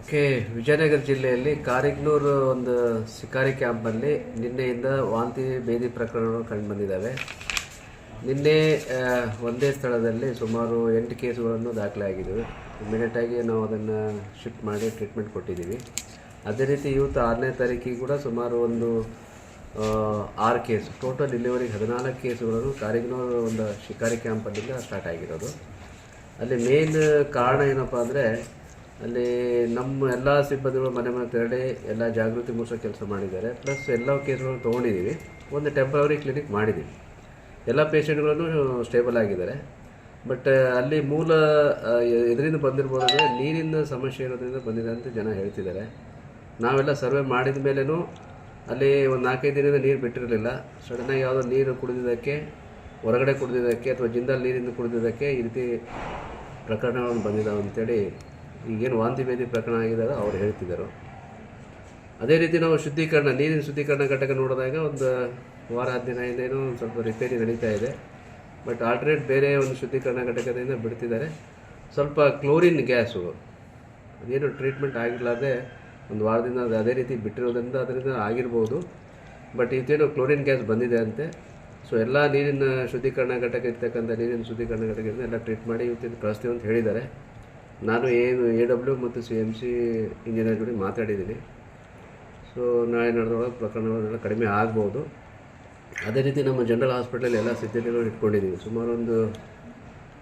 Okay, Vijayanagara ಜಿಲ್ಲೆಯಲ್ಲಿ ಕಾರಿಗ್ನೂರು ಒಂದು ಶಿಕಾರಿ ಕ್ಯಾಂಪಲ್ಲಿ ನಿನ್ನೆಯಿಂದ ವಾಂತಿ ಬೇದಿ ಪ್ರಕರಣಗಳು ಕಂಡು ಬಂದಿದ್ದಾವೆ ನಿನ್ನೆ ಒಂದೇ ಸ್ಥಳದಲ್ಲಿ ಸುಮಾರು ಎಂಟು ಕೇಸುಗಳನ್ನು ದಾಖಲೆ ಆಗಿದ್ದವು ಇಮಿಡಿಯೇಟಾಗಿ ನಾವು ಅದನ್ನು ಶಿಫ್ಟ್ ಮಾಡಿ ಟ್ರೀಟ್ಮೆಂಟ್ ಕೊಟ್ಟಿದ್ದೀವಿ. ಅದೇ ರೀತಿ ಇವತ್ತು ಆರನೇ ತಾರೀಕಿಗೆ ಕೂಡ ಸುಮಾರು ಒಂದು ಆರು ಕೇಸು, ಟೋಟಲ್ ಇಲ್ಲಿವರೆಗೆ ಹದಿನಾಲ್ಕು ಕೇಸುಗಳನ್ನು ಕಾರಿಗ್ನೂರು ಒಂದು ಶಿಕಾರಿ ಕ್ಯಾಂಪಲ್ಲಿಂದ ಸ್ಟಾರ್ಟ್ ಆಗಿರೋದು. ಅಲ್ಲಿ ಮೇನ್ ಕಾರಣ ಏನಪ್ಪ ಅಂದರೆ ಅಲ್ಲಿ ನಮ್ಮ ಎಲ್ಲ ಸಿಬ್ಬಂದಿಗಳು ಮನೆ ಮನೆ ತೆರಳಿ ಎಲ್ಲ ಜಾಗೃತಿ ಮೂಡಿಸೋ ಕೆಲಸ ಮಾಡಿದ್ದಾರೆ. ಪ್ಲಸ್ ಎಲ್ಲ ಕೇಸ್ಗಳನ್ನು ತೊಗೊಂಡಿದ್ದೀವಿ ಒಂದು ಟೆಂಪ್ರವರಿ ಕ್ಲಿನಿಕ್ ಮಾಡಿದ್ದೀವಿ ಎಲ್ಲ ಪೇಷಂಟ್ಗಳನ್ನು ಸ್ಟೇಬಲ್ ಆಗಿದ್ದಾರೆ. ಬಟ್ ಅಲ್ಲಿ ಮೂಲ ಇದರಿಂದ ಬಂದಿರ್ಬೋದು ಅಂದರೆ ನೀರಿನ ಸಮಸ್ಯೆ ಇರೋದ್ರಿಂದ ಬಂದಿದೆ ಅಂತ ಜನ ಹೇಳ್ತಿದ್ದಾರೆ. ನಾವೆಲ್ಲ ಸರ್ವೆ ಮಾಡಿದ ಮೇಲೂ ಅಲ್ಲಿ ಒಂದು ನಾಲ್ಕೈದು ದಿನದಿಂದ ನೀರು ಬಿಟ್ಟಿರಲಿಲ್ಲ. ಸಡನ್ನಾಗಿ ಯಾವುದೋ ನೀರು ಕುಡಿದಿದ್ದಕ್ಕೆ, ಹೊರಗಡೆ ಕುಡಿದಿದ್ದಕ್ಕೆ ಅಥವಾ ಜಿಂದಾಲ್ ನೀರಿಂದ ಕುಡಿದಿದ್ದಕ್ಕೆ ಈ ರೀತಿ ಪ್ರಕರಣಗಳನ್ನು ಬಂದಿದ್ದಾವೆ ಅಂತೇಳಿ ಈಗೇನು ವಾಂತಿ ಭೇದಿ ಪ್ರಕರಣ ಆಗಿದೆ ಅವ್ರು ಹೇಳ್ತಿದ್ದರು. ಅದೇ ರೀತಿ ನಾವು ಶುದ್ಧೀಕರಣ, ನೀರಿನ ಶುದ್ಧೀಕರಣ ಘಟಕ ನೋಡಿದಾಗ ಒಂದು ವಾರ ದಿನ ಏನೋ ಒಂದು ಸ್ವಲ್ಪ ರಿಪೇರಿ ನಡೀತಾ ಇದೆ. ಬಟ್ ಆಲ್ಟರ್ನೇಟ್ ಬೇರೆ ಒಂದು ಶುದ್ಧೀಕರಣ ಘಟಕದಿಂದ ಬಿಡ್ತಿದ್ದಾರೆ. ಸ್ವಲ್ಪ ಕ್ಲೋರಿನ್ ಗ್ಯಾಸು ಅದೇನು ಟ್ರೀಟ್ಮೆಂಟ್ ಆಗಿರಲಾರ್ದೆ ಒಂದು ವಾರದಿಂದ ಅದು ಅದೇ ರೀತಿ ಬಿಟ್ಟಿರೋದ್ರಿಂದ ಅದರಿಂದ ಆಗಿರ್ಬೋದು. ಬಟ್ ಇದೇನು ಕ್ಲೋರಿನ್ ಗ್ಯಾಸ್ ಬಂದಿದೆ ಅಂತೆ. ಸೊ ಎಲ್ಲ ನೀರಿನ ಶುದ್ಧೀಕರಣ ಘಟಕ ಇರ್ತಕ್ಕಂಥ ನೀರಿನ ಶುದ್ಧೀಕರಣ ಘಟಕದಿಂದ ಎಲ್ಲ ಟ್ರೀಟ್ ಮಾಡಿ ಇವತ್ತಿನ ಕಳಿಸ್ತೀವಿ ಅಂತ ಹೇಳಿದ್ದಾರೆ. ನಾನು ಏನು ಎ ಡಬ್ಲ್ಯೂ ಮತ್ತು ಸಿ ಎಂ ಸಿ ಇಂಜಿನಿಯರ್ ಜೊತೆ ಮಾತಾಡಿದ್ದೀನಿ. ಸೊ ನಾಳೆ ನಡೆದೊಳಗೆ ಪ್ರಕರಣಗಳೆಲ್ಲ ಕಡಿಮೆ ಆಗ್ಬೋದು. ಅದೇ ರೀತಿ ನಮ್ಮ ಜನರಲ್ ಹಾಸ್ಪಿಟಲಲ್ಲಿ ಎಲ್ಲ ಸಿದ್ಧತೆಗಳು ಇಟ್ಕೊಂಡಿದ್ದೀವಿ. ಸುಮಾರು ಒಂದು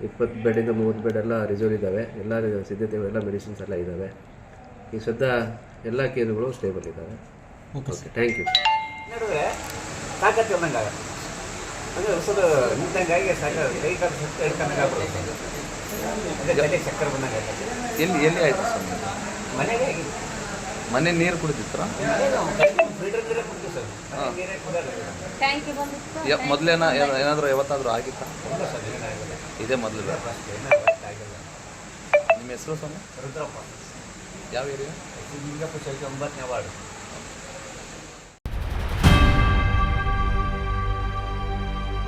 ಇಪ್ಪತ್ತು ಬೆಡ್ಡಿಂದ ಮೂವತ್ತು ಬೆಡ್ ಎಲ್ಲ ರಿಸರ್ವ್ ಇದ್ದಾವೆ. ಎಲ್ಲ ಸಿದ್ಧತೆಗಳು ಎಲ್ಲ ಮೆಡಿಸಿನ್ಸ್ ಎಲ್ಲ ಇದ್ದಾವೆ. ಈ ಸದ್ಯ ಎಲ್ಲ ಕೇಂದ್ರಗಳು ಸ್ಟೇಬಲ್ ಇದ್ದಾವೆ. ಓಕೆ ಥ್ಯಾಂಕ್ ಯು ನಡುವೆ ತಾಕತ್ತು ಹೊಸದು ನಿಂತಂಗಾಗಿ ಸಾಕು ಕೈ ಕಾಲು ಸುತ್ತ ಹಿಡ್ಕೊಂಡಂಗೆ ಚಕ್ಕರ್ ಬಂದಂಗೆ ಆಗತ್ತೆ ಎಲ್ಲಿ ಎಲ್ಲಿ ಆಯ್ತು ಸರ್? ಮನೆಗೆ ಮನೆ ನೀರು ಕುಡಿದಿತ್ರ? ಮೊದಲೇನ ಏನಾದರೂ ಯಾವತ್ತಾದರೂ ಆಗಿತ್ತಾ? ಇದೇ ಮೊದಲು ನಿಮ್ಮ ಹೆಸರು ಸ್ವಾಮಿ ರುದ್ರಪ್ಪ. ಯಾವ ಏರಿಯಾ? ಒಂಬತ್ತನೇ ವಾರ್ಡು.